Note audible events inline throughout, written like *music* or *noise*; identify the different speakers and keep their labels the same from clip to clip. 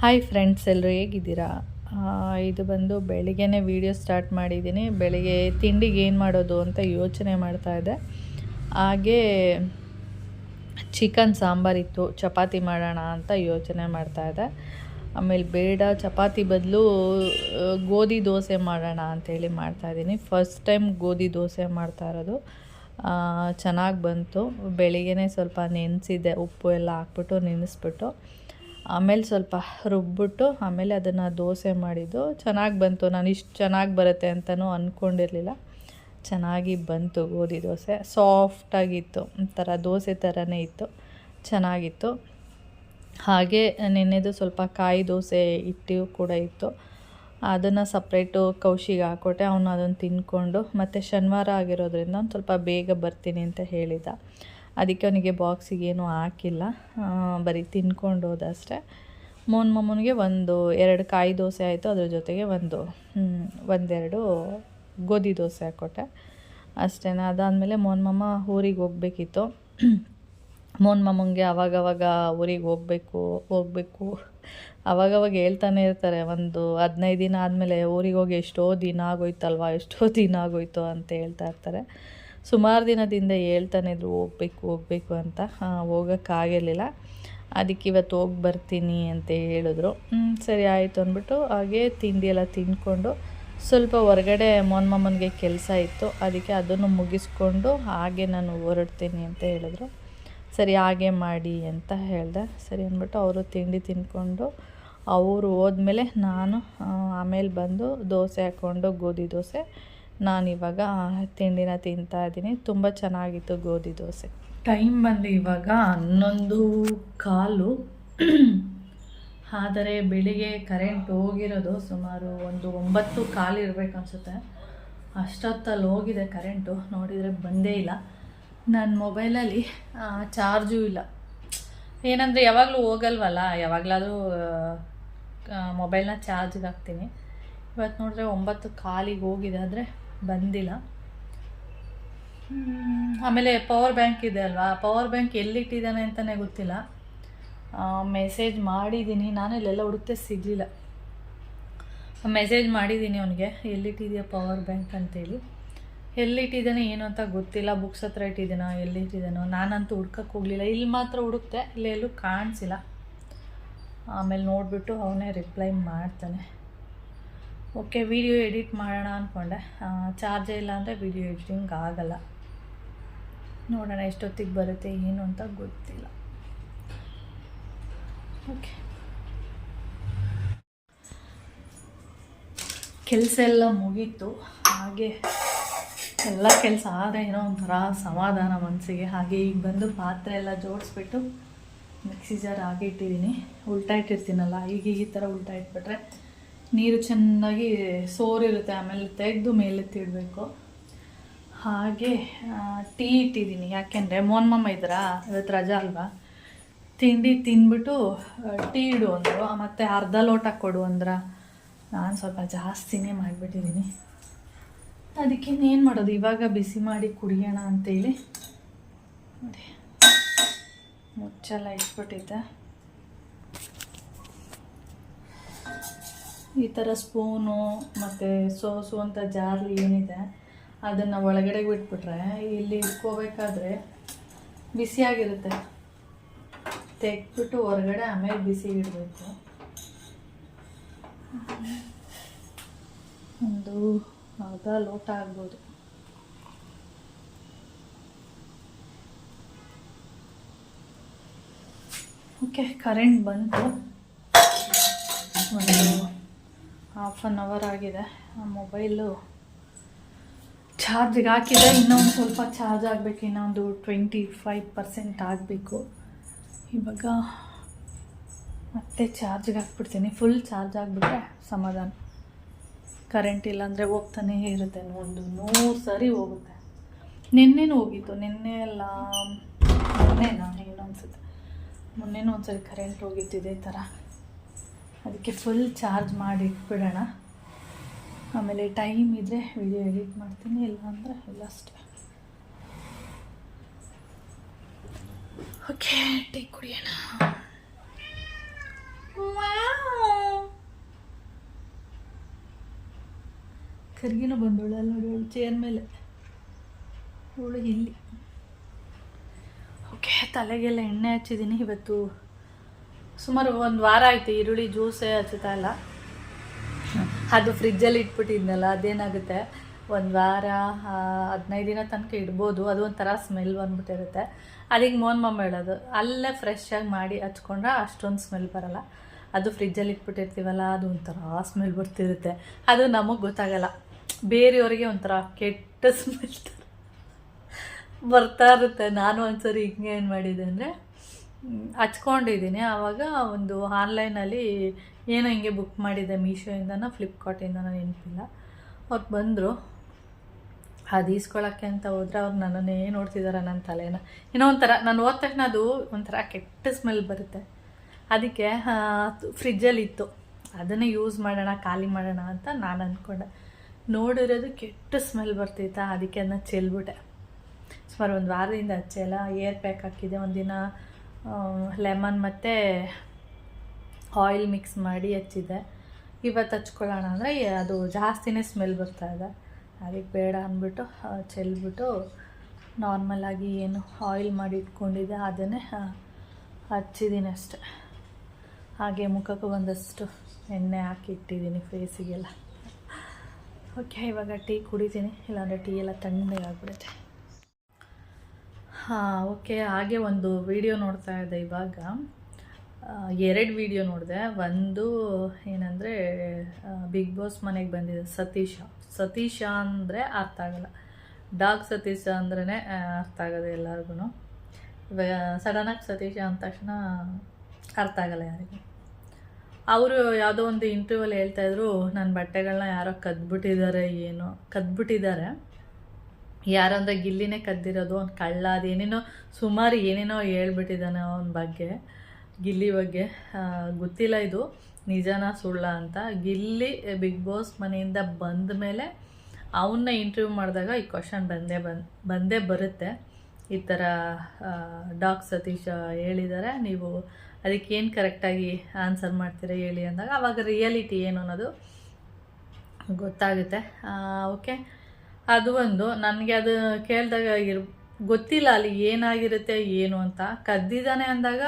Speaker 1: Hi friends ಎಲ್ಲರೂ ಹೇಗಿದ್ದೀರಾ? ಇದು ಬಂದು ಬೆಳಿಗ್ಗೆನೇ ವೀಡಿಯೋ ಸ್ಟಾರ್ಟ್ ಮಾಡಿದ್ದೀನಿ. ಬೆಳಿಗ್ಗೆ ತಿಂಡಿಗೆ ಏನು ಮಾಡೋದು ಅಂತ ಯೋಚನೆ ಮಾಡ್ತಾ ಇದ್ದೆ. ಹಾಗೇ ಚಿಕನ್ ಸಾಂಬಾರಿತ್ತು ಚಪಾತಿ ಮಾಡೋಣ ಅಂತ ಯೋಚನೆ ಮಾಡ್ತಾ ಇದ್ದೆ. ಆಮೇಲೆ ಬೇಡ, ಚಪಾತಿ ಬದಲು ಗೋಧಿ ದೋಸೆ ಮಾಡೋಣ ಅಂಥೇಳಿ ಮಾಡ್ತಾಯಿದ್ದೀನಿ ಫಸ್ಟ್ ಟೈಮ್ ಗೋಧಿ ದೋಸೆ ಮಾಡ್ತಾ ಇರೋದು. ಚೆನ್ನಾಗಿ ಬಂತು. ಬೆಳಿಗ್ಗೆನೇ ಸ್ವಲ್ಪ ನೆನೆಸಿದ್ದೆ. ಉಪ್ಪು ಎಲ್ಲ ಹಾಕ್ಬಿಟ್ಟು ನೆನೆಸ್ಬಿಟ್ಟು. ಆಮೇಲೆ ಸ್ವಲ್ಪ ರುಬ್ಬಿಟ್ಟು ಆಮೇಲೆ ಅದನ್ನು ದೋಸೆ ಮಾಡಿದ್ದು. ಚೆನ್ನಾಗಿ ಬಂತು. ನಾನು ಇಷ್ಟು ಚೆನ್ನಾಗಿ ಬರುತ್ತೆ ಅಂತಲೂ ಅಂದ್ಕೊಂಡಿರಲಿಲ್ಲ ಚೆನ್ನಾಗಿ ಬಂತು ಗೋಧಿ ದೋಸೆ. ಸಾಫ್ಟಾಗಿತ್ತು ಒಂಥರ ದೋಸೆ ಥರನೇ ಇತ್ತು. ಚೆನ್ನಾಗಿತ್ತು. ಹಾಗೆ ನೆನ್ನೆದು ಸ್ವಲ್ಪ ಕಾಯಿ ದೋಸೆ ಇಟ್ಟು ಕೂಡ ಇತ್ತು. ಅದನ್ನು ಸಪ್ರೇಟು ಕೌಶಿಗೆ ಹಾಕ್ಕೊಟ್ಟೆ. ಅವನು ಅದನ್ನು ತಿನ್ಕೊಂಡು ಮತ್ತು ಶನಿವಾರ ಆಗಿರೋದ್ರಿಂದ ಒಂದು ಸ್ವಲ್ಪ ಬೇಗ ಬರ್ತೀನಿ ಅಂತ ಹೇಳಿದ. ಅದಕ್ಕೆ ಅವನಿಗೆ ಬಾಕ್ಸಿಗೆ ಏನೂ ಹಾಕಿಲ್ಲ. ಬರೀ ತಿನ್ಕೊಂಡು ಹೋದಷ್ಟೇ. ಮೋನ್ ಮಮ್ಮನಿಗೆ ಒಂದು ಎರಡು ಕಾಯಿ ದೋಸೆ ಆಯಿತು, ಅದ್ರ ಜೊತೆಗೆ ಒಂದು ಒಂದೆರಡು ಗೋಧಿ ದೋಸೆ ಹಾಕ್ಕೊಟ್ಟೆ. ಅಷ್ಟೇ ಅದಾದಮೇಲೆ ಮೋನ್ ಮಮ್ಮ ಊರಿಗೆ ಹೋಗಬೇಕಿತ್ತು. ಮೋನ್ ಮಮ್ಮಂಗೆ ಅವಾಗವಾಗ ಊರಿಗೆ ಹೋಗಬೇಕು ಹೋಗಬೇಕು. ಅವಾಗವಾಗ ಹೇಳ್ತಾನೆ ಇರ್ತಾರೆ, ಒಂದು ಹದಿನೈದು ದಿನ ಆದಮೇಲೆ ಊರಿಗೆ ಹೋಗಿ ಎಷ್ಟೋ ದಿನ ಆಗೋಯ್ತಲ್ವ, ಎಷ್ಟೋ ದಿನ ಆಗೋಯ್ತು ಅಂತ ಹೇಳ್ತಾ ಇರ್ತಾರೆ. ಸುಮಾರು ದಿನದಿಂದ ಹೇಳ್ತಾನೆ ಇದ್ರು, ಹೋಗ್ಬೇಕು ಹೋಗ್ಬೇಕು ಅಂತ. ಹೋಗೋಕ್ಕಾಗಿರಲಿಲ್ಲ ಅದಕ್ಕೆ ಇವತ್ತು ಹೋಗಿ ಬರ್ತೀನಿ ಅಂತ ಹೇಳಿದ್ರು. ಸರಿ ಆಯಿತು ಅಂದ್ಬಿಟ್ಟು ಹಾಗೆ ತಿಂಡಿ ಎಲ್ಲ ತಿಂದ್ಕೊಂಡು ಸ್ವಲ್ಪ ಹೊರಗಡೆ ಮೋನ್ ಮಾಮನಿಗೆ ಕೆಲಸ ಇತ್ತು. ಅದಕ್ಕೆ ಅದನ್ನು ಮುಗಿಸ್ಕೊಂಡು ಹಾಗೆ ನಾನು ಹೊರಡ್ತೀನಿ ಅಂತ ಹೇಳಿದ್ರು. ಸರಿ, ಹಾಗೆ ಮಾಡಿ ಅಂತ ಹೇಳಿದೆ. ಸರಿ ಅಂದ್ಬಿಟ್ಟು ಅವರು ತಿಂಡಿ ತಿಂದ್ಕೊಂಡು ಅವರು ಹೋದ್ಮೇಲೆ ನಾನು ಆಮೇಲೆ ಬಂದು ದೋಸೆ ಹಾಕ್ಕೊಂಡು ಗೋಧಿ ದೋಸೆ ನಾನಿವಾಗ ತಿಂಡಿನ ತಿಂತಾ ಇದ್ದೀನಿ. ತುಂಬ ಚೆನ್ನಾಗಿತ್ತು ಗೋಧಿ ದೋಸೆ. ಟೈಮ್ ಬಂದು ಇವಾಗ ಹನ್ನೊಂದು ಕಾಲು. ಆದರೆ ಬೆಳಿಗ್ಗೆ ಕರೆಂಟ್ ಹೋಗಿರೋದು ಸುಮಾರು ಒಂದು ಒಂಬತ್ತು ಕಾಲು ಇರಬೇಕನ್ಸುತ್ತೆ ಅಷ್ಟೊತ್ತಲ್ಲಿ ಹೋಗಿದೆ ಕರೆಂಟು ನೋಡಿದರೆ ಬಂದೇ ಇಲ್ಲ. ನನ್ನ ಮೊಬೈಲಲ್ಲಿ ಚಾರ್ಜು ಇಲ್ಲ. ಏನಂದರೆ ಯಾವಾಗಲೂ ಹೋಗಲ್ವಲ್ಲ, ಯಾವಾಗಲಾದರೂ ಮೊಬೈಲ್ನ ಚಾರ್ಜ್ಗೆ ಹಾಕ್ತೀನಿ. ಇವತ್ತು ನೋಡಿದ್ರೆ ಒಂಬತ್ತು ಕಾಲಿಗೆ ಹೋಗಿದೆ. ಆದರೆ ಬಂದಿಲ್ಲ. ಆಮೇಲೆ ಪವರ್ ಬ್ಯಾಂಕ್ ಇದೆ ಅಲ್ವಾ? ಪವರ್ ಬ್ಯಾಂಕ್ ಎಲ್ಲಿಟ್ಟಿದ್ದಾನೆ ಅಂತಲೇ ಗೊತ್ತಿಲ್ಲ. ಮೆಸೇಜ್ ಮಾಡಿದ್ದೀನಿ ನಾನು ಇಲ್ಲೆಲ್ಲ ಹುಡುಕ್ತೆ ಸಿಗಲಿಲ್ಲ. ಮೆಸೇಜ್ ಮಾಡಿದ್ದೀನಿ ಅವನಿಗೆ. ಎಲ್ಲಿಟ್ಟಿದೆಯಾ ಪವರ್ ಬ್ಯಾಂಕ್ ಅಂತೇಳಿ. ಎಲ್ಲಿಟ್ಟಿದ್ದಾನೆ ಏನು ಅಂತ ಗೊತ್ತಿಲ್ಲ. ಬುಕ್ಸ್ ಹತ್ರ ಇಟ್ಟಿದ್ದೀನೋ? ಎಲ್ಲಿಟ್ಟಿದ್ದಾನೋ? ನಾನಂತೂ ಹುಡ್ಕಕ್ಕೆ ಹೋಗಲಿಲ್ಲ. ಇಲ್ಲಿ ಮಾತ್ರ ಹುಡುಕ್ತೆ ಇಲ್ಲೆಲ್ಲೂ ಕಾಣಿಸಿಲ್ಲ. ಆಮೇಲೆ ನೋಡಿಬಿಟ್ಟು ಅವನೇ ರಿಪ್ಲೈ ಮಾಡ್ತಾನೆ. ಓಕೆ, ವಿಡಿಯೋ ಎಡಿಟ್ ಮಾಡೋಣ ಅಂದ್ಕೊಂಡೆ ಚಾರ್ಜೇ ಇಲ್ಲ ಅಂದರೆ ವಿಡಿಯೋ ಎಡಿಟಿಂಗ್ ಆಗಲ್ಲ. ನೋಡೋಣ ಎಷ್ಟೊತ್ತಿಗೆ ಬರುತ್ತೆ, ಏನು ಅಂತ ಗೊತ್ತಿಲ್ಲ. ಓಕೆ. ಕೆಲಸ ಎಲ್ಲ ಮುಗೀತು. ಹಾಗೆ ಎಲ್ಲ ಕೆಲಸ ಆದರೆ ಏನೋ ಒಂಥರ ಸಮಾಧಾನ ಮನಸ್ಸಿಗೆ. ಹಾಗೆ ಈಗ ಬಂದು ಪಾತ್ರೆ ಎಲ್ಲ ಜೋಡಿಸ್ಬಿಟ್ಟು ಮಿಕ್ಸಿ ಜಾರ್ ಹಾಗೆ ಇಟ್ಟಿದ್ದೀನಿ. ಉಲ್ಟಾ ಇಟ್ಟಿರ್ತೀನಲ್ಲ, ಈಗ ಈ ಥರ ಉಲ್ಟಾ ಇಟ್ಬಿಟ್ರೆ ನೀರು ಚೆನ್ನಾಗಿ ಸೋರಿರುತ್ತೆ, ಆಮೇಲೆ ತೆಗೆದು ಮೇಲೆತ್ತಿಡಬೇಕು. ಹಾಗೆ ಟೀ ಇಟ್ಟಿದ್ದೀನಿ. ಯಾಕೆಂದರೆ ಮೋನ್ಮಮ್ಮ ಇದ್ದರಾ? ಇವತ್ತು ರಜಾ ಅಲ್ವಾ? ತಿಂಡಿ ತಿಂದ್ಬಿಟ್ಟು ಟೀ ಇಡು ಅಂದರು. ಮತ್ತು ಅರ್ಧ ಲೋಟ ಕೊಡು ಅಂದ್ರ. ನಾನು ಸ್ವಲ್ಪ ಜಾಸ್ತಿನೇ ಮಾಡಿಬಿಟ್ಟಿದ್ದೀನಿ. ಅದಕ್ಕೆ ಇನ್ನೇನು ಮಾಡೋದು? ಇವಾಗ ಬಿಸಿ ಮಾಡಿ ಕುಡಿಯೋಣ ಅಂತೇಳಿ. ಮುಚ್ಚೆಲ್ಲ ಇಟ್ಬಿಟ್ಟಿದ್ದೆ. ಈ ಥರ ಸ್ಪೂನು ಮತ್ತು ಸೋಸು ಅಂತ ಜಾರ್ಲಿ ಏನಿದೆ, ಅದನ್ನು ಒಳಗಡೆ ಬಿಟ್ಬಿಟ್ರೆ, ಇಲ್ಲಿ ಇಟ್ಕೋಬೇಕಾದ್ರೆ ಬಿಸಿಯಾಗಿರುತ್ತೆ ತೆಗ್ಬಿಟ್ಟು ಹೊರಗಡೆ ಆಮೇಲೆ ಬಿಸಿ ಇಡಬೇಕು. ಒಂದು ಅರ್ಧ ಲೋಟ ಆಗ್ಬೋದು. ಓಕೆ, ಕರೆಂಟ್ ಬಂತು. ಒಂದು ಹಾಫ್ ಆನ್ ಅವರ್ ಆಗಿದೆ. ಆ ಮೊಬೈಲು ಚಾರ್ಜಿಗೆ ಹಾಕಿದೆ. ಇನ್ನೊಂದು ಸ್ವಲ್ಪ ಚಾರ್ಜ್ ಆಗಬೇಕು, ಇನ್ನೊಂದು ಟ್ವೆಂಟಿ ಫೈವ್ ಪರ್ಸೆಂಟ್ ಆಗಬೇಕು. ಇವಾಗ ಮತ್ತೆ ಚಾರ್ಜಿಗೆ ಹಾಕ್ಬಿಡ್ತೀನಿ. ಫುಲ್ ಚಾರ್ಜ್ ಆಗಿಬಿಟ್ರೆ ಸಮಾಧಾನ. ಕರೆಂಟ್ ಇಲ್ಲಾಂದರೆ ಹೋಗ್ತಾನೆ ಇರುತ್ತೆ. ಒಂದು ನೂರು ಸರಿ ಹೋಗುತ್ತೆ. ನಿನ್ನೆನೂ ಹೋಗಿತ್ತು. ನಿನ್ನೆ ಎಲ್ಲ ಮೊನ್ನೆನಾ? ಏನು ಅನ್ಸುತ್ತೆ ಮೊನ್ನೆನೂ ಒಂದ್ಸರಿ ಕರೆಂಟ್ ಹೋಗಿತ್ತು ಇದೇ ಥರ. ಅದಕ್ಕೆ ಫುಲ್ ಚಾರ್ಜ್ ಮಾಡಿ ಇಟ್ಬಿಡೋಣ. ಆಮೇಲೆ ಟೈಮ್ ಇದ್ದರೆ ವಿಡಿಯೋ ಎಡಿಟ್ ಮಾಡ್ತೀನಿ ಇಲ್ಲ ಅಂದರೆ ಇಲ್ಲ ಅಷ್ಟೇ. ಓಕೆ ಟೀ ಕುಡಿಯೋಣ. ಕರ್ಗಿನೂ ಬಂದಳು ಅಲ್ಲಿ ನೋಡಿ ಚೇರ್ ಮೇಲೆ. ಅವಳು ಇಲ್ಲಿ. ಓಕೆ ತಲೆಗೆಲ್ಲ ಎಣ್ಣೆ ಹಚ್ಚಿದ್ದೀನಿ ಇವತ್ತು. ಸುಮಾರು ಒಂದು ವಾರ ಆಯಿತು, ಈರುಳ್ಳಿ, ಜ್ಯೂಸೇ ಹಚ್ಚುತ್ತಾ ಇಲ್ಲ. ಅದು ಫ್ರಿಜ್ಜಲ್ಲಿ ಇಟ್ಬಿಟ್ಟಿದ್ನಲ್ಲ, ಅದೇನಾಗುತ್ತೆ? ಒಂದು ವಾರ ಹದಿನೈದು ದಿನ ತನಕ ಇಡ್ಬೋದು, ಅದು ಒಂಥರ ಸ್ಮೆಲ್ ಬಂದ್ಬಿಟ್ಟಿರುತ್ತೆ ಅದಕ್ಕೆ ಮೋನ್ ಮಮ್ಮ ಹೇಳೋದು, ಅಲ್ಲೇ ಫ್ರೆಶ್ಶಾಗಿ ಮಾಡಿ ಹಚ್ಕೊಂಡ್ರೆ ಅಷ್ಟೊಂದು ಸ್ಮೆಲ್ ಬರಲ್ಲ. ಅದು ಫ್ರಿಜ್ಜಲ್ಲಿ ಇಟ್ಬಿಟ್ಟಿರ್ತೀವಲ್ಲ, ಅದು ಒಂಥರ ಸ್ಮೆಲ್ ಬರ್ತಿರುತ್ತೆ. ಅದು ನಮಗೆ ಗೊತ್ತಾಗಲ್ಲ. ಬೇರೆಯವರಿಗೆ ಒಂಥರ ಕೆಟ್ಟ ಸ್ಮೆಲ್ ಬರ್ತಾ ಇರುತ್ತೆ. ನಾನು ಒಂದ್ಸರಿ ಹಿಂಗೆ ಏನು ಮಾಡಿದೆ ಅಂದರೆ ಹಚ್ಕೊಂಡಿದ್ದೀನಿ. ಆವಾಗ ಒಂದು ಆನ್ಲೈನಲ್ಲಿ ಏನೋ ಹಿಂಗೆ ಬುಕ್ ಮಾಡಿದ್ದೆ ಮೀಶೋಯಿಂದನೋ, ಫ್ಲಿಪ್ಕಾರ್ಟಿಂದನೋ ನೆನಪಿಲ್ಲ ಅವ್ರು ಬಂದರು. ಅದು ಈಸ್ಕೊಳ್ಳೋಕ್ಕೆ ಅಂತ ಹೋದ್ರೆ ಅವ್ರು ನನ್ನನ್ನೇ ನೋಡ್ತಿದ್ದಾರೆ ನನ್ನ ತಲೆನ. ಏನೋ ಒಂಥರ, ನಾನು ಹೋದ ತಕ್ಷಣ ಅದು ಒಂಥರ ಕೆಟ್ಟ ಸ್ಮೆಲ್ ಬರುತ್ತೆ. ಅದಕ್ಕೆ ಫ್ರಿಜ್ಜಲ್ಲಿ ಇತ್ತು ಅದನ್ನೇ ಯೂಸ್ ಮಾಡೋಣ, ಖಾಲಿ ಮಾಡೋಣ ಅಂತ ನಾನು ಅಂದ್ಕೊಂಡೆ ನೋಡಿರೋದು ಕೆಟ್ಟ ಸ್ಮೆಲ್ ಬರ್ತಿತ್ತಾ. ಅದಕ್ಕೆ ಅದನ್ನ ಚೆಲ್ಬಿಟ್ಟೆ. ಸುಮಾರು ಒಂದು ವಾರದಿಂದ ಹಚ್ಚೆಲ್ಲ ಏರ್ ಪ್ಯಾಕ್ ಹಾಕಿದೆ. ಒಂದಿನ ಲೆಮನ್ ಮತ್ತು ಆಯಿಲ್ ಮಿಕ್ಸ್ ಮಾಡಿ ಹಚ್ಚಿದೆ. ಇವತ್ತು ಹಚ್ಕೊಳ್ಳೋಣ ಅಂದರೆ ಅದು ಜಾಸ್ತಿನೇ ಸ್ಮೆಲ್ ಬರ್ತಾ ಇದೆ. ಅದಕ್ಕೆ ಬೇಡ ಅಂದ್ಬಿಟ್ಟು ಚೆಲ್ಬಿಟ್ಟು ನಾರ್ಮಲಾಗಿ ಏನು ಆಯಿಲ್ ಮಾಡಿ ಇಟ್ಕೊಂಡಿದ್ದೆ, ಅದನ್ನೇ ಹಚ್ಚಿದ್ದೀನಿ ಅಷ್ಟೆ. ಹಾಗೆ ಮುಖಕ್ಕೂ ಒಂದಷ್ಟು ಎಣ್ಣೆ ಹಾಕಿ ಇಟ್ಟಿದ್ದೀನಿ ಫೇಸಿಗೆಲ್ಲ ಓಕೆ ಇವಾಗ ಟೀ ಕುಡಿತೀನಿ, ಇಲ್ಲಾಂದರೆ ಟೀ ಎಲ್ಲ ತಣ್ಣಗಾಗ್ಬಿಡುತ್ತೆ. ಹಾಂ, ಓಕೆ, ಹಾಗೆ ಒಂದು ವಿಡಿಯೋ ನೋಡ್ತಾ ಇದ್ದೆ ಇವಾಗ. ಎರಡು ವಿಡಿಯೋ ನೋಡಿದೆ. ಒಂದು ಏನಂದರೆ ಬಿಗ್ ಬಾಸ್ ಮನೆಗೆ ಬಂದಿದೆ ಸತೀಶ. ಸತೀಶ ಅಂದರೆ ಅರ್ಥ ಆಗಲ್ಲ. ಡಾಗ್ ಸತೀಶ ಅಂದ್ರೇ ಅರ್ಥ ಆಗೋದು ಎಲ್ಲರಿಗೂ ಇವಾಗ ಸಡನ್ನಾಗಿ ಸತೀಶ ಅಂದ ತಕ್ಷಣ ಅರ್ಥ ಆಗಲ್ಲ ಯಾರಿಗೂ. ಅವರು ಯಾವುದೋ ಒಂದು ಇಂಟರ್ವ್ಯೂಲ್ಲಿ ಹೇಳ್ತಾಯಿದ್ರು ನನ್ನ ಬಟ್ಟೆಗಳನ್ನ ಯಾರೋ ಕದ್ಬಿಟ್ಟಿದ್ದಾರೆ ಏನು ಕದ್ಬಿಟ್ಟಿದ್ದಾರೆ ಯಾರಂದ್ರೆ ಗಿಲ್ಲಿನೇ ಕದ್ದಿರೋದು, ಅವ್ನು ಕಳ್ಳ ಏನೇನೋ ಸುಮಾರು ಏನೇನೋ ಹೇಳ್ಬಿಟ್ಟಿದ್ದಾನೆ ಅವನ ಬಗ್ಗೆ, ಗಿಲ್ಲಿ ಬಗ್ಗೆ. ಗೊತ್ತಿಲ್ಲ ಇದು. ನಿಜನ ಸುಳ್ಳ ಅಂತ. ಗಿಲ್ಲಿ ಬಿಗ್ ಬಾಸ್ ಮನೆಯಿಂದ ಬಂದ ಮೇಲೆ ಅವನ್ನ ಇಂಟರ್ವ್ಯೂ ಮಾಡಿದಾಗ ಈ ಕ್ವಶನ್ ಬಂದೇ ಬಂದ್, ಬಂದೇ ಬರುತ್ತೆ. ಈ ಥರ ಡಾಕ್ ಸತೀಶ್ ಹೇಳಿದ್ದಾರೆ ನೀವು ಅದಕ್ಕೆ ಏನು ಕರೆಕ್ಟಾಗಿ ಆನ್ಸರ್ ಮಾಡ್ತೀರಾ ಹೇಳಿ ಅಂದಾಗ, ಅವಾಗ ರಿಯಾಲಿಟಿ ಏನು ಅನ್ನೋದು ಗೊತ್ತಾಗುತ್ತೆ. ಓಕೆ ಅದು ಒಂದು. ನನಗೆ ಅದು ಕೇಳಿದಾಗ ಇರ್ ಗೊತ್ತಿಲ್ಲ ಅಲ್ಲಿ ಏನಾಗಿರುತ್ತೆ ಏನು ಅಂತ. ಕದ್ದಿದ್ದಾನೆ ಅಂದಾಗ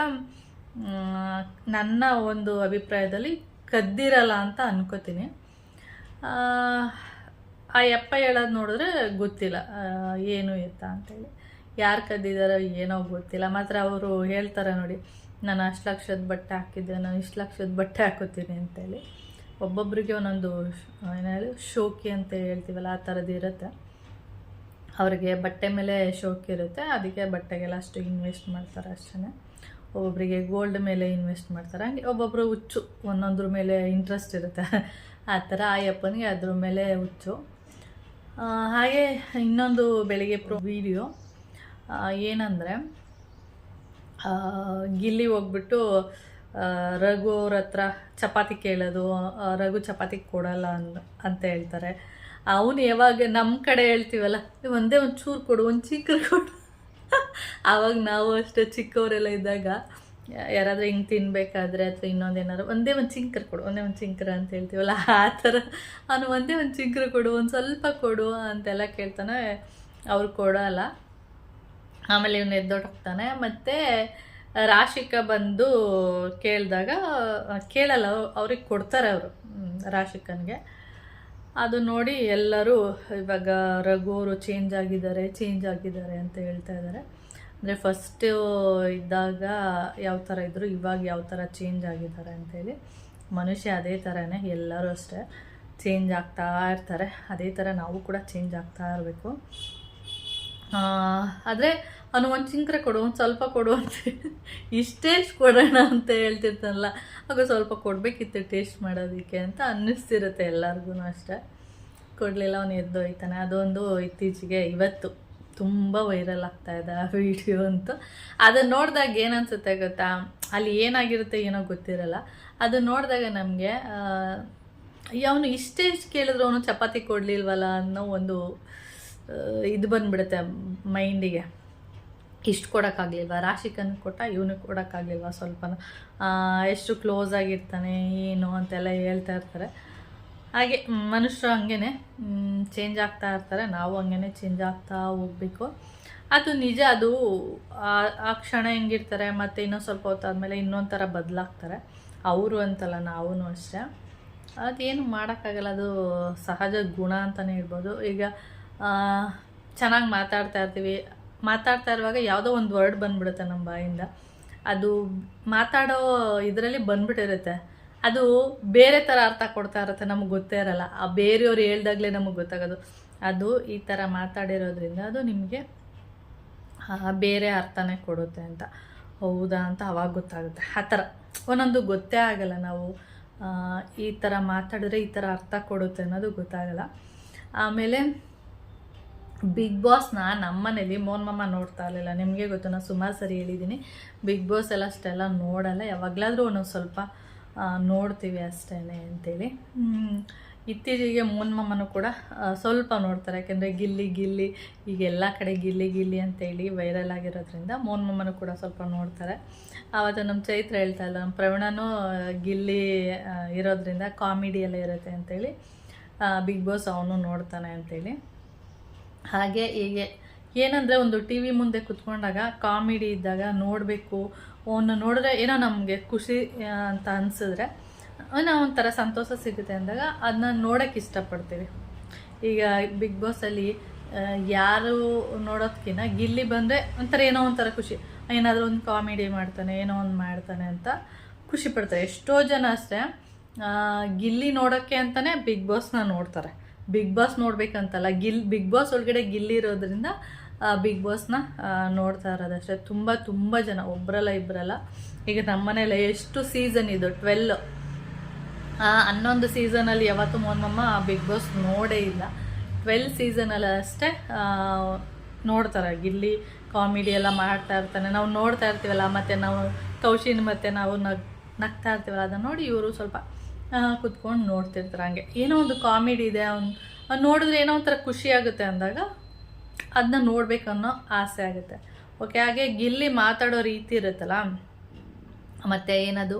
Speaker 1: ನನ್ನ ಒಂದು ಅಭಿಪ್ರಾಯದಲ್ಲಿ ಕದ್ದಿರಲ್ಲ ಅಂತ ಅನ್ಕೋತೀನಿ. ಆ, ಯಪ್ಪ ಹೇಳೋದು ನೋಡಿದ್ರೆ ಗೊತ್ತಿಲ್ಲ ಏನು ಎತ್ತ ಅಂತೇಳಿ. ಯಾರು ಕದ್ದಿದಾರೋ ಏನೋ ಗೊತ್ತಿಲ್ಲ. ಮಾತ್ರ ಅವರು ಹೇಳ್ತಾರೆ ನೋಡಿ ನಾನು ಅಷ್ಟು ಲಕ್ಷದ ಬಟ್ಟೆ ಹಾಕಿದ್ದೆ ನಾನು ಇಷ್ಟು ಲಕ್ಷದ ಬಟ್ಟೆ ಹಾಕೋತೀನಿ ಅಂತೇಳಿ. ಒಬ್ಬೊಬ್ಬರಿಗೆ ಒಂದೊಂದು ಏನು ಹೇಳಿ, ಶೋಕಿ ಅಂತ ಹೇಳ್ತೀವಲ್ಲ, ಆ ಥರದ್ದು ಇರುತ್ತೆ. ಅವರಿಗೆ ಬಟ್ಟೆ ಮೇಲೆ ಶೋಕಿ ಇರುತ್ತೆ, ಅದಕ್ಕೆ ಬಟ್ಟೆಗೆಲ್ಲ ಅಷ್ಟು ಇನ್ವೆಸ್ಟ್ ಮಾಡ್ತಾರೆ ಅಷ್ಟೇ ಒಬ್ಬೊಬ್ಬರಿಗೆ ಗೋಲ್ಡ್ ಮೇಲೆ ಇನ್ವೆಸ್ಟ್ ಮಾಡ್ತಾರೆ. ಹಾಗೆ ಒಬ್ಬೊಬ್ಬರು ಹುಚ್ಚು, ಒಂದೊಂದ್ರ ಮೇಲೆ ಇಂಟ್ರೆಸ್ಟ್ ಇರುತ್ತೆ. ಆ ಥರ ಆಯಪ್ಪನಿಗೆ ಅದ್ರ ಮೇಲೆ ಹುಚ್ಚು. ಹಾಗೆ ಇನ್ನೊಂದು ಬೆಳಿಗ್ಗೆ ಪ್ರೋ ವೀಡಿಯೋ ಏನಂದರೆ ಗಿಲ್ಲಿ ಹೋಗ್ಬಿಟ್ಟು ರಘು ಅವ್ರ ಹತ್ರ ಚಪಾತಿ ಕೇಳೋದು ರಘು ಚಪಾತಿ ಕೊಡಲ್ಲ ಅಂದ ಅಂತ ಹೇಳ್ತಾರೆ. ಅವನು ಯಾವಾಗ ನಮ್ಮ ಕಡೆ ಹೇಳ್ತೀವಲ್ಲ "ಏ, ಒಂದೇ ಒಂದು ಚೂರು ಕೊಡು ಒಂದು ಚಿಕ್ಕರು ಕೊಡು. ಆವಾಗ ನಾವು ಅಷ್ಟೇ ಚಿಕ್ಕವರೆಲ್ಲ ಇದ್ದಾಗ ಯಾರಾದರೂ ಹಿಂಗೆ ತಿನ್ಬೇಕಾದ್ರೆ ಅಥವಾ ಇನ್ನೊಂದೇನಾದ್ರು ಒಂದೇ ಒಂದು ಚಿಂಕರ್ ಕೊಡು ಒಂದೇ ಒಂದು ಚಿಂಕರ ಅಂತ ಹೇಳ್ತೀವಲ್ಲ ಆ ಥರ. ಅವನು ಒಂದೇ ಒಂದು ಚಿಂಕರ್ ಕೊಡು ಒಂದು ಸ್ವಲ್ಪ ಕೊಡು ಅಂತೆಲ್ಲ ಕೇಳ್ತಾನೆ ಅವ್ರು ಕೊಡೋಲ್ಲ. ಆಮೇಲೆ ಇವನು ಎದ್ದೊಟ್ಟೋಗ್ತಾನೆ ಮತ್ತು ರಾಶಿಕ ಬಂದು ಕೇಳಿದಾಗ ಕೇಳಲ್ಲ, ಅವ್ರಿಗೆ ಕೊಡ್ತಾರೆ ಅವರು ರಾಶಿಕನಿಗೆ. ಅದು ನೋಡಿ ಎಲ್ಲರೂ ಇವಾಗ ರಘು ಅವರು ಚೇಂಜ್ ಆಗಿದ್ದಾರೆ ಚೇಂಜ್ ಆಗಿದ್ದಾರೆ ಅಂತ ಹೇಳ್ತಾ ಇದ್ದಾರೆ. ಅಂದರೆ ಫಸ್ಟು ಇದ್ದಾಗ ಯಾವ ಥರ ಇದ್ದರು ಇವಾಗ ಯಾವ ಥರ ಚೇಂಜ್ ಆಗಿದ್ದಾರೆ ಅಂತೇಳಿ ಮನುಷ್ಯ ಅದೇ ಥರನೇ ಎಲ್ಲರೂ ಅಷ್ಟೇ ಚೇಂಜ್ ಆಗ್ತಾ ಇರ್ತಾರೆ. ಅದೇ ಥರ ನಾವು ಕೂಡ ಚೇಂಜ್ ಆಗ್ತಾ ಇರಬೇಕು. ಆದರೆ ಅವನು ಒಂದು ಚಿಂಕ್ರೆ ಕೊಡು, ಒಂದು ಸ್ವಲ್ಪ ಕೊಡು ಅಂತ ಇಷ್ಟೇ ಕೊಡೋಣ ಅಂತ ಹೇಳ್ತಿರ್ತಾನಲ್ಲ ಆಗ ಸ್ವಲ್ಪ ಕೊಡಬೇಕಿತ್ತು ಟೇಸ್ಟ್ ಮಾಡೋದಕ್ಕೆ ಅಂತ ಅನ್ನಿಸ್ತಿರುತ್ತೆ ಎಲ್ಲರಿಗೂ ಅಷ್ಟೆ. ಕೊಡಲಿಲ್ಲ, ಅವನು ಎದ್ದೋಯ್ತಾನೆ. ಅದೊಂದು ಇತ್ತೀಚೆಗೆ ಇವತ್ತು ತುಂಬ ವೈರಲ್ ಆಗ್ತಾ ಇದೆ ಆ ವಿಡಿಯೋ ಅಂತೂ. ಅದನ್ನು ನೋಡಿದಾಗ ಏನನ್ಸುತ್ತೆ ಗೊತ್ತಾ? ಅಲ್ಲಿ ಏನಾಗಿರುತ್ತೆ ಏನೋ ಗೊತ್ತಿರಲ್ಲ. ಅದನ್ನ ನೋಡಿದಾಗ ನಮಗೆ ಅವನು ಇಷ್ಟೇ ಕೇಳಿದ್ರು ಅವನು ಚಪಾತಿ ಕೊಡಲಿಲ್ವಲ್ಲ ಅನ್ನೋ ಒಂದು ಇದು ಬಂದ್ಬಿಡುತ್ತೆ ಮೈಂಡಿಗೆ. ಇಷ್ಟು ಕೊಡೋಕ್ಕಾಗಲಿಲ್ವ? ರಾಶಿಕನ್ ಕೊಟ್ಟ ಇವನಿಗೆ ಕೊಡೋಕ್ಕಾಗಲಿಲ್ವ ಸ್ವಲ್ಪ? ಎಷ್ಟು ಕ್ಲೋಸ್ ಆಗಿರ್ತಾನೆ, ಏನು ಅಂತೆಲ್ಲ ಹೇಳ್ತಾ ಇರ್ತಾರೆ. ಹಾಗೆ ಮನುಷ್ಯರು ಹಂಗೇ ಚೇಂಜ್ ಆಗ್ತಾ ಇರ್ತಾರೆ. ನಾವು ಹಂಗೇ ಚೇಂಜ್ ಆಗ್ತಾ ಹೋಗ್ಬೇಕು. ಅದು ನಿಜ, ಅದು, ಆ- ಆ ಕ್ಷಣ ಹೆಂಗಿರ್ತಾರೆ, ಮತ್ತು ಇನ್ನೊಂದು ಸ್ವಲ್ಪ ಹೊತ್ತಾದಮೇಲೆ ಇನ್ನೊಂದು ಥರ ಬದಲಾಗ್ತಾರೆ. ಅವರು ಅಂತಲ್ಲ ನಾವೂ ಅಷ್ಟೇ. ಅದೇನು ಮಾಡೋಕ್ಕಾಗಲ್ಲ, ಅದು ಸಹಜ ಗುಣ ಅಂತಲೇ ಹೇಳ್ಬೋದು. ಈಗ ಚೆನ್ನಾಗಿ ಮಾತಾಡ್ತಾ ಇರ್ತೀವಿ. ಮಾತಾಡ್ತಾ ಇರುವಾಗ ಯಾವುದೋ ಒಂದು ವರ್ಡ್ ಬಂದ್ಬಿಡುತ್ತೆ ನಮ್ಮ ಬಾಯಿಂದ. ಅದು ಮಾತಾಡೋ ಇದರಲ್ಲಿ ಬಂದ್ಬಿಟ್ಟಿರುತ್ತೆ. ಅದು ಬೇರೆ ಥರ ಅರ್ಥ ಕೊಡ್ತಾ ಇರುತ್ತೆ, ನಮಗೆ ಗೊತ್ತೇ ಇರಲ್ಲ. ಆ ಬೇರೆಯವ್ರು ಹೇಳ್ದಾಗಲೇ ನಮಗೆ ಗೊತ್ತಾಗೋದು. ಅದು ಈ ಥರ ಮಾತಾಡಿರೋದ್ರಿಂದ ಅದು ನಿಮಗೆ ಬೇರೆ ಅರ್ಥನೇ ಕೊಡುತ್ತೆ ಅಂತ. ಹೌದಾ ಅಂತ ಅವಾಗ ಗೊತ್ತಾಗುತ್ತೆ. ಆ ಥರ. ಒಂದೊಂದು ಗೊತ್ತೇ ಆಗಲ್ಲ ನಾವು. ಈ ಥರ ಮಾತಾಡಿದ್ರೆ ಈ ಥರ ಅರ್ಥ ಕೊಡುತ್ತೆ ಅನ್ನೋದು ಗೊತ್ತಾಗಲ್ಲ. ಆಮೇಲೆ ಬಿಗ್ ಬಾಸ್ನ ನಮ್ಮನೇಲಿ, ಮೋನ್ ಮಮ್ಮ ನೋಡ್ತಾ ಇರಲಿಲ್ಲ. ನಿಮಗೆ ಗೊತ್ತು ನಾನು ಸುಮಾರು ಸರಿ ಹೇಳಿದ್ದೀನಿ ಬಿಗ್ ಬಾಸ್ ಎಲ್ಲ ಅಷ್ಟೆಲ್ಲ ನೋಡಲ್ಲ. ಯಾವಾಗಲಾದರೂ ಒಂದೊಂದು ಸ್ವಲ್ಪ ನೋಡ್ತೀವಿ ಅಷ್ಟೇ ಅಂತೇಳಿ. ಇತ್ತೀಚೆಗೆ ಮೋನ್ ಮಾಮನೂ ಕೂಡ ಸ್ವಲ್ಪ ನೋಡ್ತಾರೆ. ಯಾಕೆಂದರೆ ಗಿಲ್ಲಿ ಗಿಲ್ಲಿ, ಈಗ ಎಲ್ಲ ಕಡೆ ಗಿಲ್ಲಿ ಗಿಲ್ಲಿ ಅಂತೇಳಿ ವೈರಲ್ ಆಗಿರೋದ್ರಿಂದ ಮೋನ್ ಮಮ್ಮನು ಕೂಡ ಸ್ವಲ್ಪ ನೋಡ್ತಾರೆ. ಆವತ್ತು ನಮ್ಮ ಚೈತ್ರ ಹೇಳ್ತಾ ಇಲ್ಲ ನಮ್ಮ ಪ್ರವೀಣನೂ ಗಿಲ್ಲಿ ಇರೋದ್ರಿಂದ ಕಾಮಿಡಿ ಎಲ್ಲ ಇರುತ್ತೆ ಅಂತೇಳಿ ಬಿಗ್ ಬಾಸ್ ಅವನು ನೋಡ್ತಾನೆ ಅಂತೇಳಿ. ಹಾಗೆ ಹೀಗೆ. ಏನಂದರೆ ಒಂದು ಟಿ ವಿ ಮುಂದೆ ಕುತ್ಕೊಂಡಾಗ ಕಾಮಿಡಿ ಇದ್ದಾಗ ನೋಡಬೇಕು ಅವನ್ನ ನೋಡಿದ್ರೆ ಏನೋ ನಮಗೆ ಖುಷಿ ಅಂತ ಅನಿಸಿದ್ರೆ ಏನೋ ಒಂಥರ ಸಂತೋಷ ಸಿಗುತ್ತೆ ಅಂದಾಗ ಅದನ್ನ ನೋಡೋಕ್ಕೆ ಇಷ್ಟಪಡ್ತೀವಿ. ಈಗ ಬಿಗ್ ಬಾಸಲ್ಲಿ ಯಾರು ನೋಡೋದಕ್ಕಿಂತ ಗಿಲ್ಲಿ ಬಂದರೆ ಒಂಥರ ಏನೋ ಒಂಥರ ಖುಷಿ. ಏನಾದರೂ ಒಂದು ಕಾಮಿಡಿ ಮಾಡ್ತಾನೆ, ಏನೋ ಒಂದು ಮಾಡ್ತಾನೆ ಅಂತ ಖುಷಿ ಪಡ್ತಾರೆ. ಎಷ್ಟೋ ಜನ ಅಷ್ಟೇ ಗಿಲ್ಲಿ ನೋಡೋಕ್ಕೆ ಅಂತಲೇ ಬಿಗ್ ಬಾಸ್ನ ನೋಡ್ತಾರೆ. ಬಿಗ್ ಬಾಸ್ ನೋಡ್ಬೇಕಂತಲ್ಲ, ಗಿಲ್ ಬಿಗ್ ಬಾಸ್ ಒಳಗಡೆ ಗಿಲ್ಲಿ ಇರೋದ್ರಿಂದ ಬಿಗ್ ಬಾಸ್ನ ನೋಡ್ತಾ ಇರೋದು ಅಷ್ಟೇ. ತುಂಬ ತುಂಬ ಜನ ಒಬ್ಬರಲ್ಲ ಇಬ್ಬರಲ್ಲ ಈಗ ನಮ್ಮನೇಲಿ ಎಷ್ಟು ಸೀಸನ್ ಇದು? ಟ್ವೆಲ್ ಹನ್ನೊಂದು ಸೀಸನಲ್ಲಿ ಯಾವತ್ತೂ ಮೊನ್ನಮ್ಮ ಬಿಗ್ ಬಾಸ್ ನೋಡೇ ಇಲ್ಲ. ಟ್ವೆಲ್ ಸೀಸನಲ್ಲಿ ಅಷ್ಟೇ ನೋಡ್ತಾರೆ. ಗಿಲ್ಲಿ, ಕಾಮಿಡಿ ಎಲ್ಲ ಮಾಡ್ತಾ ಇರ್ತಾನೆ. ನಾವು ನೋಡ್ತಾ ಇರ್ತೀವಲ್ಲ, ಮತ್ತು ನಾವು, ಕೌಶಿನ್ ಮತ್ತು ನಾವು ನಗ್, ನಗ್ತಾ ಇರ್ತೀವಲ್ಲ, ಅದನ್ನು ನೋಡಿ ಇವರು ಸ್ವಲ್ಪ ಕುತ್ಕೊಂಡು ನೋಡ್ತಿರ್ತಾರೆ ಹಂಗೆ. ಏನೋ ಒಂದು ಕಾಮಿಡಿ ಇದೆ, ಅವ್ನು ನೋಡಿದ್ರೆ ಏನೋ ಒಂಥರ ಖುಷಿ ಆಗುತ್ತೆ ಅಂದಾಗ ಅದನ್ನ ನೋಡ್ಬೇಕನ್ನೋ ಆಸೆ ಆಗುತ್ತೆ. ಓಕೆ ಹಾಗೆ ಗಿಲ್ಲಿ ಮಾತಾಡೋ ರೀತಿ ಇರುತ್ತಲ್ಲ, ಮತ್ತು ಏನದು,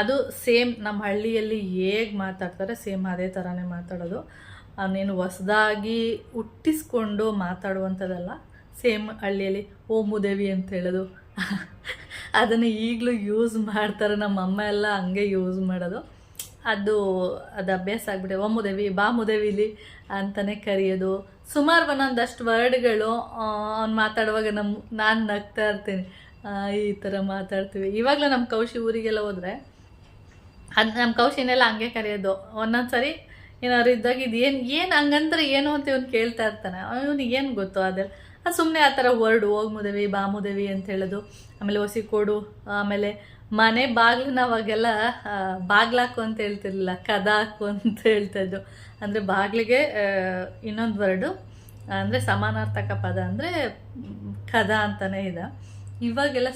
Speaker 1: ಅದು ಸೇಮ್ ನಮ್ಮ ಹಳ್ಳಿಯಲ್ಲಿ ಹೇಗೆ ಮಾತಾಡ್ತಾರೆ, ಸೇಮ್ ಅದೇ ಥರನೇ ಮಾತಾಡೋದು. ಅವನೇನು ಹೊಸದಾಗಿ ಹುಟ್ಟಿಸ್ಕೊಂಡು ಮಾತಾಡುವಂಥದ್ದಲ್ಲ, ಸೇಮ್ ಹಳ್ಳಿಯಲ್ಲಿ ಓಮುದೇವಿ ಮುದೇವಿ ಅಂತ ಹೇಳೋದು. *laughs* ಅದನ್ನು ಈಗಲೂ ಯೂಸ್ ಮಾಡ್ತಾರೆ ನಮ್ಮ ಅಮ್ಮ ಎಲ್ಲ, ಹಂಗೆ ಯೂಸ್ ಮಾಡೋದು. ಅದು ಅದು ಅಭ್ಯಾಸ ಆಗ್ಬಿಟ್ಟೆ. ಓ ಮುದೇವಿ ಅಂತಲೇ ಕರೆಯೋದು. ಸುಮಾರು ಒಂದೊಂದಷ್ಟು ವರ್ಡ್ಗಳು ಅವ್ನು ಮಾತಾಡುವಾಗ ನಮ್ಮ ನಾನು ನಗ್ತಾ ಇರ್ತೀನಿ. ಈ ಥರ ಮಾತಾಡ್ತೀವಿ. ಇವಾಗಲೂ ನಮ್ಮ ಕೌಶಿ ಊರಿಗೆಲ್ಲ ಹೋದರೆ, ಅದು ನಮ್ಮ ಕೌಶಿನೆಲ್ಲ ಹಂಗೆ ಕರೆಯೋದು. ಒಂದೊಂದು ಸರಿ ಏನಾದ್ರು ಇದ್ದಾಗ ಇದು ಏನು ಏನು ಹಂಗಂದ್ರೆ ಏನು ಅಂತ ಇವ್ನು ಕೇಳ್ತಾ ಇರ್ತಾನೆ. ಇವನಿಗೆ ಏನು ಗೊತ್ತು ಅದೆಲ್ಲ. ಅದು ಸುಮ್ಮನೆ ಆ ಥರ ವರ್ಡ್ ಹೋಗ್ ಬಾಮುದೇವಿ ಅಂತ ಹೇಳೋದು. ಆಮೇಲೆ ಒಸಿ ಕೊಡು, ಆಮೇಲೆ ಮನೆ ಬಾಗಿಲನ್ನ ಅವಾಗೆಲ್ಲ ಬಾಗ್ಲಾಕು ಅಂತ ಹೇಳ್ತಿರ್ಲಿಲ್ಲ ಕದ ಹಾಕು ಅಂತ ಹೇಳ್ತಾ ಇದ್ದು ಅಂದರೆ ಬಾಗಿಲಿಗೆ ಇನ್ನೊಂದು ವರ್ಡು ಅಂದರೆ ಸಮಾನಾರ್ಥಕ ಪದ, ಅಂದರೆ ಕದ ಅಂತಲೇ ಇದೆ. ಇವಾಗೆಲ್ಲ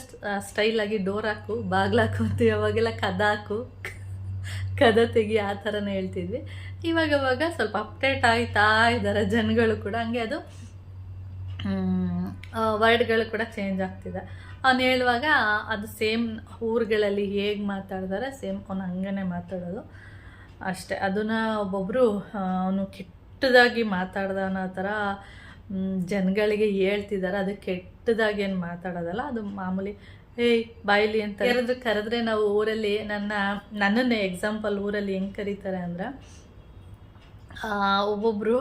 Speaker 1: ಸ್ಟೈಲಾಗಿ ಡೋರ್ ಹಾಕು ಬಾಗ್ಲಾಕು ಅಂತ ಅವಾಗೆಲ್ಲ ಕದ ಹಾಕು ಕದ ತೆಗಿ ಆ ಥರನೇ ಹೇಳ್ತಿದ್ವಿ. ಇವಾಗ ಇವಾಗ ಸ್ವಲ್ಪ ಅಪ್ಡೇಟ್ ಆಗ್ತಾ ಇದ್ದಾರೆ ಜನಗಳು ಕೂಡ. ಹಂಗೆ ಅದು ವರ್ಡ್ಗಳು ಕೂಡ ಚೇಂಜ್ ಆಗ್ತಿದೆ. ಅವ್ನು ಹೇಳುವಾಗ, ಅದು ಸೇಮ್ ಊರುಗಳಲ್ಲಿ ಹೇಗೆ ಮಾತಾಡ್ತಾರೆ ಸೇಮ್ ಅವನು ಹಂಗೇ ಮಾತಾಡೋದು. ಅಷ್ಟೇ, ಅದನ್ನು ಒಬ್ಬೊಬ್ಬರು ಅವನು ಕೆಟ್ಟದಾಗಿ ಮಾತಾಡ್ದ ಅನ್ನೋ ಥರ ಜನಗಳಿಗೆ ಹೇಳ್ತಿದ್ದಾರೆ ಅದು ಕೆಟ್ಟದಾಗಿ ಏನು ಮಾತಾಡೋದಲ್ಲ, ಅದು ಮಾಮೂಲಿ, ಏಯ್ ಬಾಯ್ಲಿ ಅಂತ ಕರೆದ್ರೆ ಕರೆದ್ರೆ ನಾವು ಊರಲ್ಲಿ ನನ್ನ, ನನ್ನನ್ನೇ ಎಕ್ಸಾಂಪಲ್ ಊರಲ್ಲಿ ಹೆಂಗೆ ಕರೀತಾರೆ ಅಂದರೆ ಒಬ್ಬೊಬ್ಬರು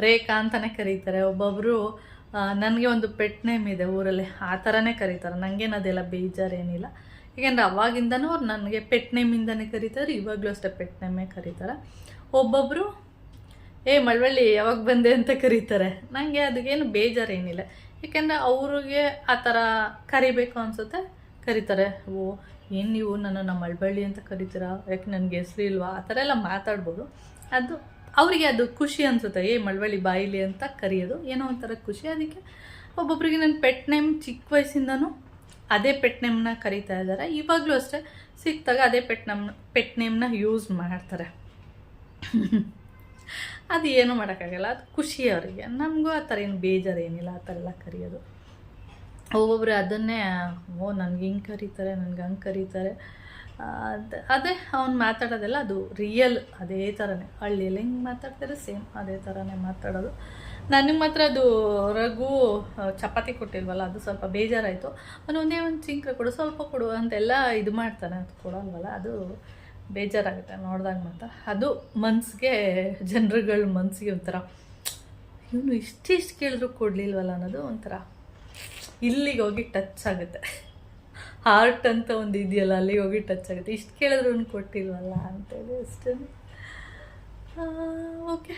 Speaker 1: ರೇಖಾ ಅಂತಲೇ ಕರೀತಾರೆ. ಒಬ್ಬೊಬ್ಬರು ನನಗೆ ಒಂದು ಪೆಟ್ ನೇಮ್ ಇದೆ ಊರಲ್ಲಿ. ಆ ಥರನೇ ಕರೀತಾರೆ. ನನಗೇನು ಅದೆಲ್ಲ ಬೇಜಾರೇನಿಲ್ಲ. ಏಕೆಂದರೆ ಅವಾಗಿಂದನೂ ಅವ್ರು ನನಗೆ ಪೆಟ್ ನೇಮಿಂದನೇ ಕರೀತಾರೆ. ಇವಾಗಲೂ ಅಷ್ಟೇ ಪೆಟ್ ನೇಮೇ ಕರೀತಾರೆ. ಒಬ್ಬೊಬ್ಬರು ಏ, ಮಳವಳ್ಳಿ, ಯಾವಾಗ ಬಂದೆ? ಅಂತ ಕರೀತಾರೆ. ನನಗೆ ಅದಕ್ಕೇನು ಬೇಜಾರೇನಿಲ್ಲ. ಏಕೆಂದರೆ ಅವ್ರಿಗೆ ಆ ಥರ ಕರಿಬೇಕು ಅನಿಸುತ್ತೆ, ಕರೀತಾರೆ. ಓ, ಏನು ನೀವು ನನ್ನನ್ನು ಮಳಬಳ್ಳಿ ಅಂತ ಕರಿತೀರಾ? ಯಾಕೆ ನನಗೆ ಹೆಸರು ಇಲ್ವಾ? ಆ ಥರ ಎಲ್ಲ ಮಾತಾಡ್ಬೋದು. ಅದು ಅವರಿಗೆ ಅದು ಖುಷಿ ಅನ್ಸುತ್ತೆ, ಏ, ಮಳವಳ್ಳಿ ಬಾಯಿಲಿ ಅಂತ ಕರೆಯೋದು. ಏನೋ ಒಂಥರ ಖುಷಿ. ಅದಕ್ಕೆ ಒಬ್ಬೊಬ್ಬರಿಗೆ ನನ್ನ ಪೆಟ್ ನೇಮ್ ಚಿಕ್ಕ ವಯಸ್ಸಿಂದನೂ ಅದೇ ಪೆಟ್ ನೇಮ್ನ ಕರಿತಾ ಇದ್ದಾರೆ ಇವಾಗಲೂ ಅಷ್ಟೇ ಸಿಕ್ಕಿದಾಗ ಅದೇ ಪೆಟ್ ನಮ್ ಪೆಟ್ ನೇಮ್ನ ಯೂಸ್ ಮಾಡ್ತಾರೆ. *laughs* ಅದು ಏನು ಮಾಡೋಕ್ಕಾಗಲ್ಲ. ಅದು ಖುಷಿ ಅವರಿಗೆ. ನಮಗೂ ಆ ಥರ ಏನು ಬೇಜಾರು ಏನಿಲ್ಲ, ಆ ಥರ ಎಲ್ಲ ಕರೆಯೋದು. ಒಬ್ಬೊಬ್ಬರು ಅದನ್ನೇ, ಓ, ನನಗೆ ಹಿಂಗೆ ಕರೀತಾರೆ, ನನಗೆ ಹಂಗೆ ಕರೀತಾರೆ. ಅದು, ಅದೇ ಅವ್ನು ಮಾತಾಡೋದೆಲ್ಲ ಅದು ರಿಯಲ್ ಅದೇ ಥರನೇ ಹಳ್ಳಿಯಲ್ಲಿ ಹೆಂಗೆ ಮಾತಾಡ್ತಾರೆ ಸೇಮ್ ಅದೇ ಥರನೇ ಮಾತಾಡೋದು. ನನಗೆ ಮಾತ್ರ ಅದು ರಘು ಚಪಾತಿ ಕೊಟ್ಟಿಲ್ವಲ್ಲ, ಅದು ಸ್ವಲ್ಪ ಬೇಜಾರಾಯಿತು. ಅವನು ಒಂದೇ ಒಂದು ಚಿಂಕ ಕೊಡು, ಸ್ವಲ್ಪ ಕೊಡು ಅಂತೆಲ್ಲ ಇದು ಮಾಡ್ತಾನೆ. ಅದು ಕೊಡೋಲ್ವಲ್ಲ, ಅದು ಬೇಜಾರಾಗುತ್ತೆ ನೋಡಿದಾಗ ಮಾತ್ರ. ಅದು ಮನ್ಸಿಗೆ, ಜನರುಗಳ ಮನಸ್ಸಿಗೆ ಒಂಥರ, ಇವನು ಇಷ್ಟಿಷ್ಟು ಕೇಳಿದ್ರು ಕೊಡಲಿಲ್ವಲ್ಲ ಅನ್ನೋದು ಒಂಥರ, ಇಲ್ಲಿಗೆ ಹೋಗಿ ಟಚ್ ಆಗುತ್ತೆ. ಹಾರ್ಟ್ ಅಂತ ಒಂದು ಇದೆಯಲ್ಲ ಅಲ್ಲಿ ಹೋಗಿ ಟಚ್ ಆಗುತ್ತೆ. ಇಷ್ಟು ಕೇಳಿದ್ರು ಕೊಟ್ಟಿಲ್ವಲ್ಲ ಅಂತೇಳಿ ಅಷ್ಟೇ. ಓಕೆ